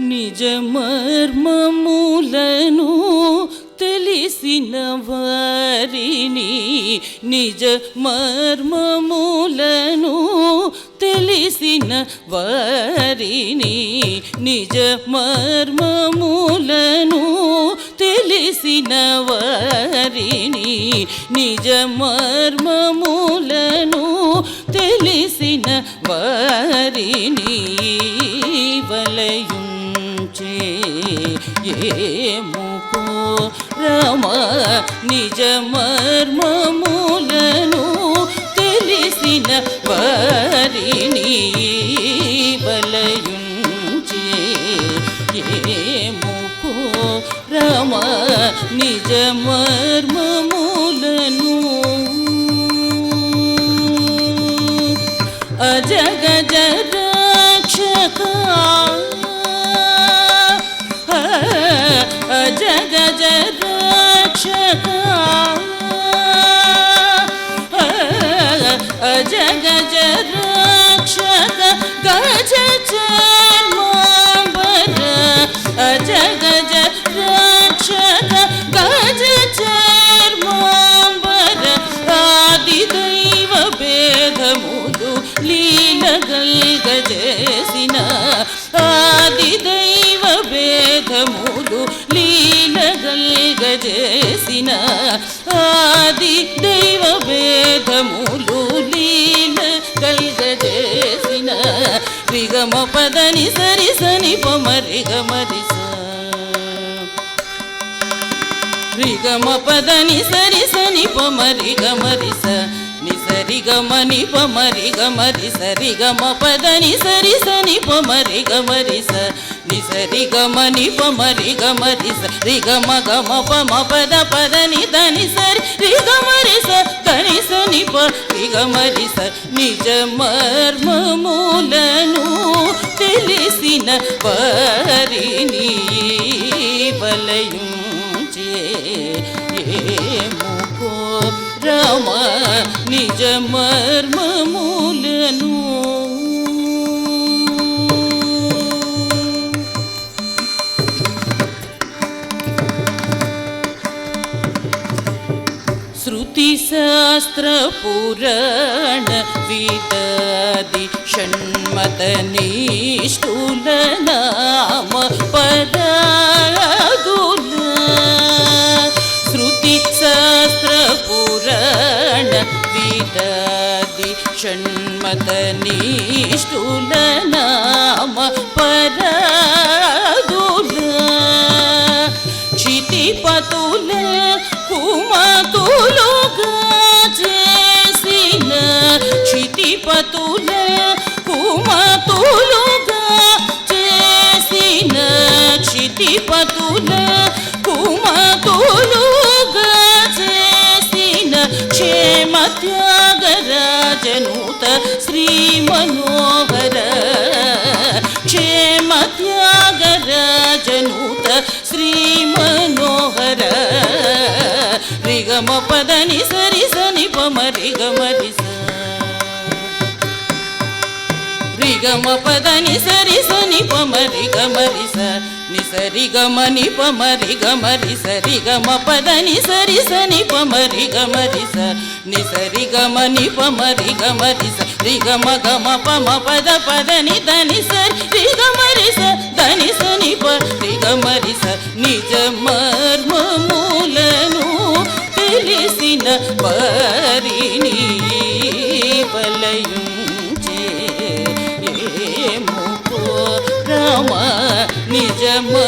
నిజ మర్మములను తెలిసిన వారిని నిజ మర్మములను తెలిసిన వారిని నిజ మర్మములను తెలిసిన వారిని నిజ మర్మములను తెలిసిన వారిని వలయు ఏముకో రమ నిజ మర్మములను తెలిసిన వారిని బలయుంచి ఏముకో రమ నిజ మర్మములను అజగజర Gece gece rakşada gece చేసిన ఆది దైవ భేదములు లీలగల్గజేసిన రిగమ పదని సరి సని పమరిగమరి రిగమ పదని సరి సని పమరి గమరి స ని సరి గమ ని గమరి సరి గమ పదని సరి సని పమరి గమరి స ని సరి గమ ని పమరి గమరి స రి గమ గమ పమ పద పదని దని సరి రి గమరి స దని సని ప రి గమరి స నిజ మర్మములను తెలిసిన వారిని వలయుంచే ఏముకో రమ నిజ మర్మములను पूरण पीतदि क्षण्दनिष्ठूलनामपदुल श्रुतिशास्त्र पूरणीतदिमदनिष्ठूलन पदनि सरी सनि पमरी गमरी सी गम पदनि सरी सनि पमरी गमरी सनि सरी गमनि पमरी गमरी सरी गम पदनि सरी सनि पमरी गमरी सनि सरी गमनि पमरी गमरी सी गम गम पम पद पदनि धनि सरी गमरी स धनि सनि पमरी सनि जम मर्म मूलनु తెలిసిన వారిని వలయుంచే ఏముకో రామ నిజమా?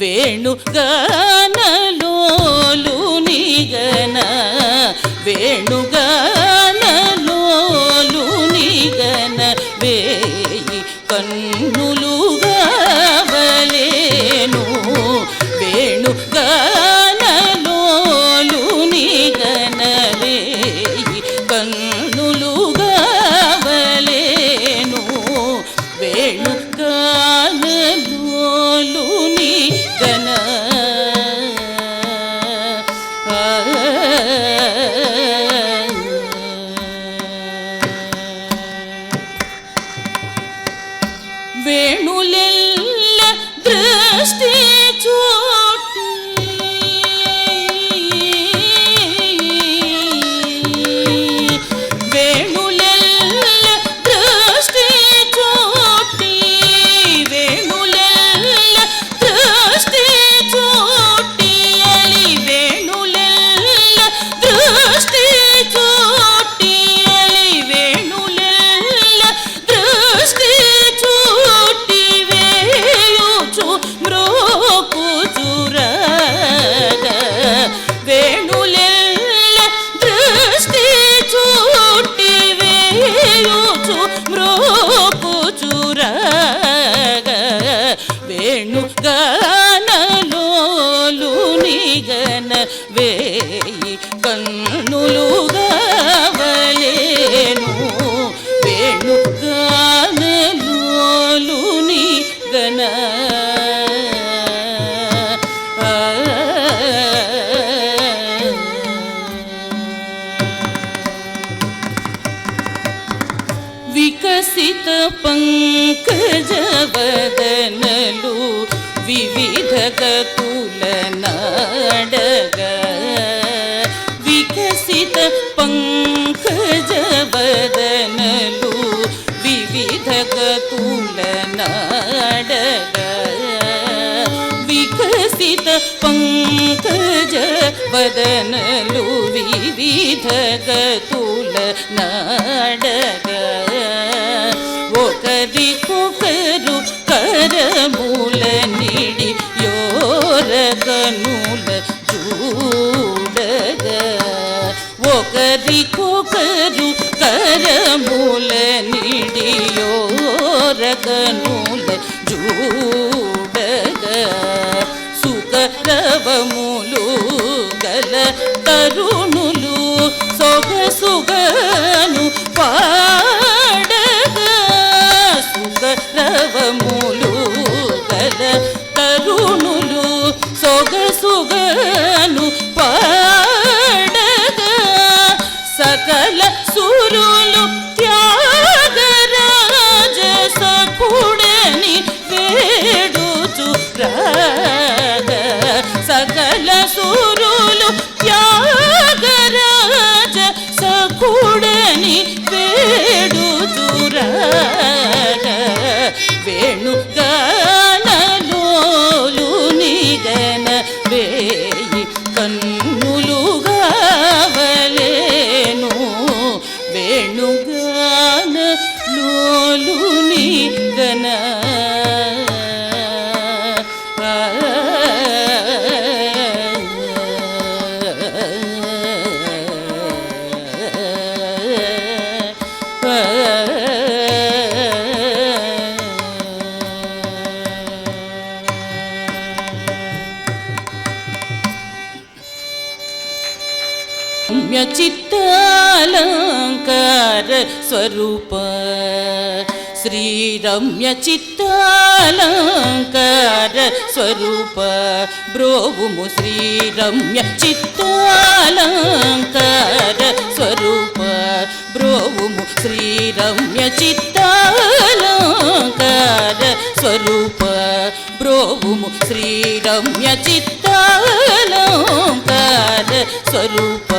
వేణుగానలోలు నిగన వేణుగానలోలు నిగన వేయి కన్ను వేయి కన్నులుగా ವದನಲು ವಿವಿಧ ತುಲ ನಾಡಗ ಒಕರಿ ಕುಕರು ಕರ ಮೂಲ ನೀಡಿ ಯೋರಗ ನೂಲ ಚೂಡಗ ಒಕರಿ ಕುಕರು ಕರ ಮೂಲ ನೀಡಿ ಯೋರಗ ನೂಲ ಚೂಡಗ ಸುಕರವ ಮೂಲೂ గల తరుణులు సొగసుగను పాడగా సుఖరవములు గల తరుణులు సొగసుగను పాడగా సకల సురులు రమ్య చిత్తాలంకార స్వరూప. శ్రీ రమ్య చిత్తాలంకార స్వరూప. బ్రోవుము శ్రీ రమ్య చిత్తాలంకార స్వరూప. బ్రోవుము శ్రీరమ్య చిత్తాలంకార స్వరూప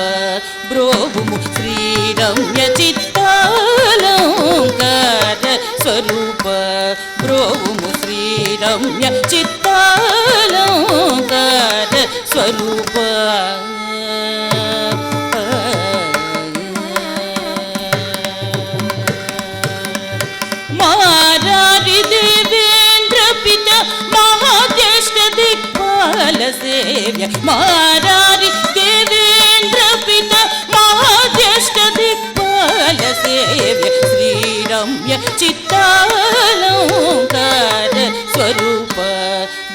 బ్రోవుము శ్రీరమ్య చిత్తాలంకార స్వరూప బ్రోవుము శ్రీరమ్య చిత్తాలంకార స్వరూప దిక్పాల సేవ్య మారారి దేవేంద్ర పిత మహాజ్యేష్ఠ దిక్పాల సేవ్య శ్రీరమ్య చిత్తాలంకార స్వరూప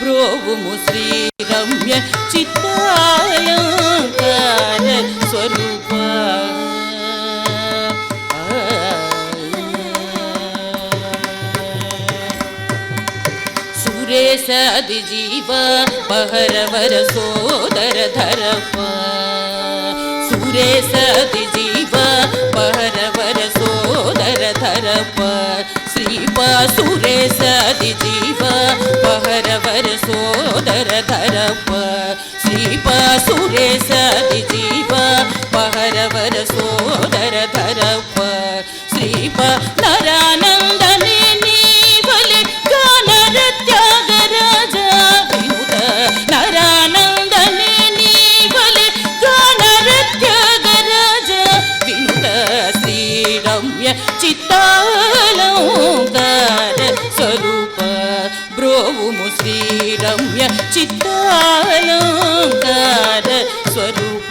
బ్రోవుము శ్రీరమ్య ಸುರೇಶಾದಿ ಜೀವ ಪಹರವರ ಸೋದರ ಧರಪ್ಪ ಸುರೇಶಾದಿ ಜೀವ ಪಹರವರ ಸೋದರ ಧರಪ್ಪ ಶ್ರೀಪ ಸುರೇಶಾದಿ ಜೀವ ಪಹರವರ ಸೋದರ ಧರಪ್ಪ ಶ್ರೀಪ ಸುರೇಶಾದಿ ಜೀವ ಪಹರವರ ಸೋದರ ಧರಪ್ಪ ಶ್ರೀಪ ನರಾನಂದನೆ ॐ श्रीरम्य चित्तालङ्कार स्वरूप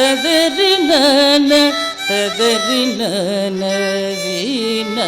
తదరి నన తదరి నన వీన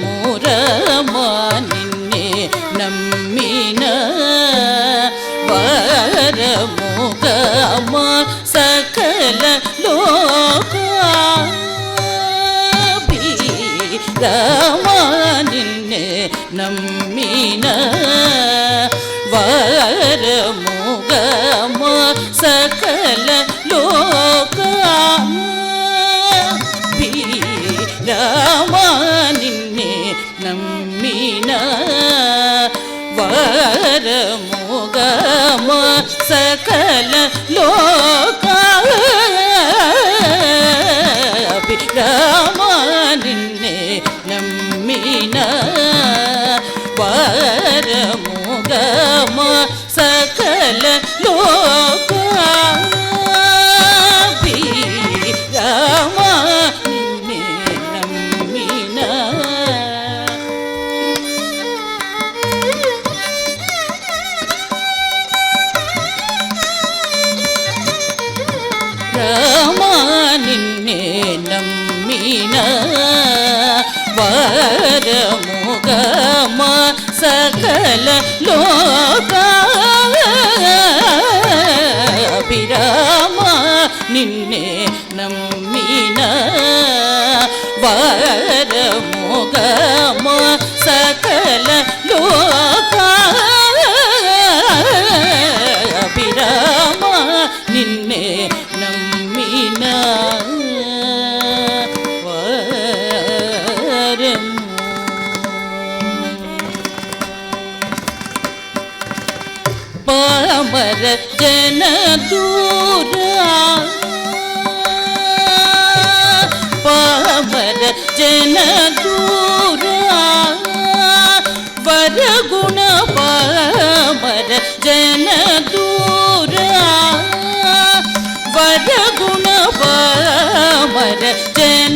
മുരമാ നിന്നെ നമ്മിന വരമുഖമാ സകല ലോകാമാ നിന്നെ നമ്മിന വരമു varım ugama sakal lok പരമര ജനദൂര പരമര ജനദൂര.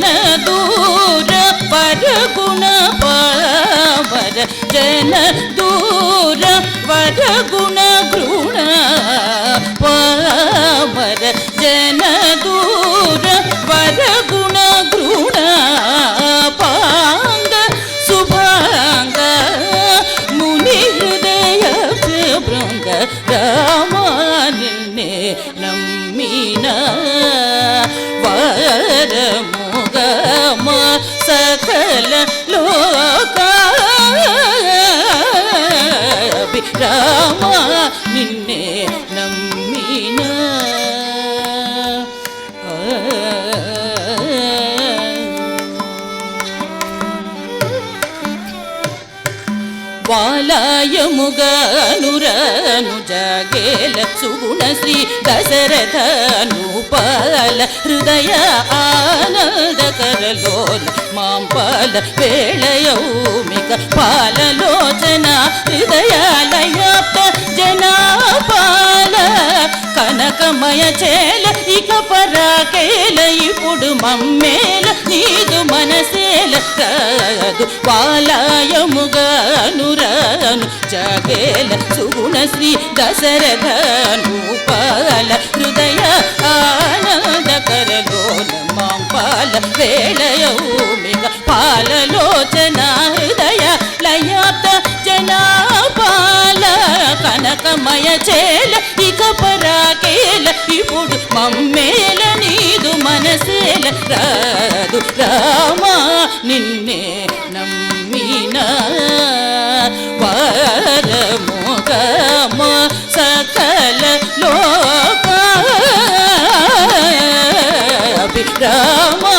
జన దూర వరగుణ పామర జన దూర వరగుణ గృణ పామర బాలాయముగానురను జాగేల సుగుణ శ్రీ దశరథను పాల హృదయ ఆనందకరలోల మాంపాల వేళయౌమిక పాలలోచన హృదయాలయాప్త జనాపాల కనకమయ చేల ఇక పరాకేల ఇప్పుడు మమ్మేల నీ మనసేల కాదు పాలాయముగానురాను జాగేల సుగుణ శ్రీ దశరథను పాల హృదయ ఆనంద ఆనందకరలోల మాంపాల వేళయౌమిక పాలలోచన హృదయ లయాత జనా పాల కనకమయ చేల పరాకేల ఇప్పుడు మమ్మేల నీదు మనసేల రాదు రామా నిన్నే నమ్మిన వరముగమ సకల లోక. రామా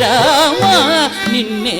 ರಾಮ ನಿನ್ನೆ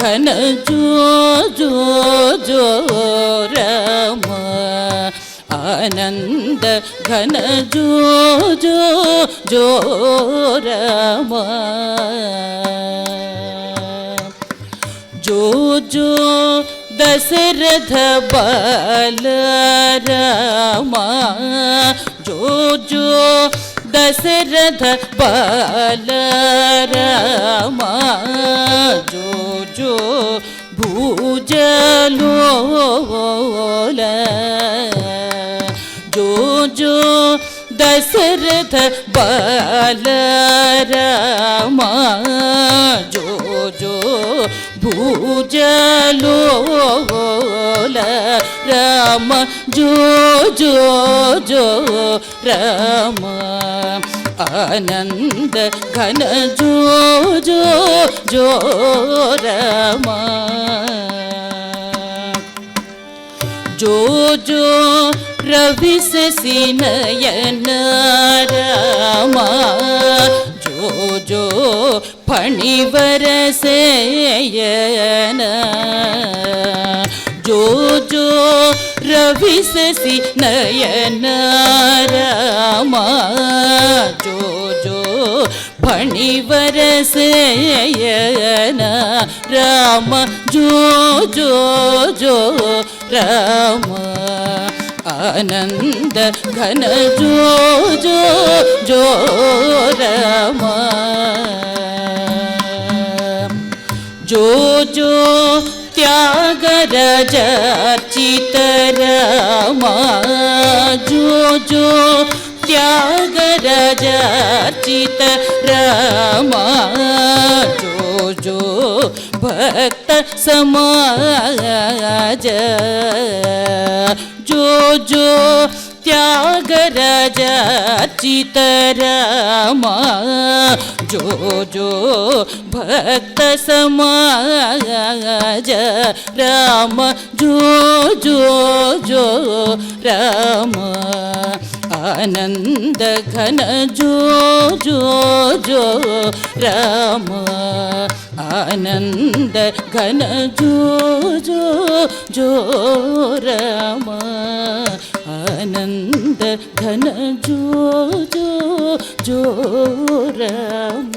ಘನ ಜೋ ಜೋ ಜೋ ರಮ ಆನಂದ ಘನ ಜೋ ಜೋ ಜೋ ರಮ ಜೋ ಜೋ दशरथ बलरामा जो जो Dasharath Balarama Yamacucu bu celole Cucu desirte balerama Cucu bu celole Rama Cucu Rama आनंद घन जो जो जो राम जो जो रवि नयन रामा जो जो फणिवर सेयन जो जो ప్రవిశసి నయనారామా జో జో ఫణివరసేయన రామ జో జో జో రామ ఆనంద ఘన జో జో జో రామ జో జో जो जो त्यागराज चितरामा जो जो त्यागराज चितरामा जो जो भक्त समाज जो जो ത്യാഗരാജിതരാമ ജോ ജോ ഭക്ത സമാജ രാമ ജോ ജോ ജോ രാമ. राम आनंद घन जो जो जो राम आनंद घन जो जो जो राम आनंद घन जो जो जो राम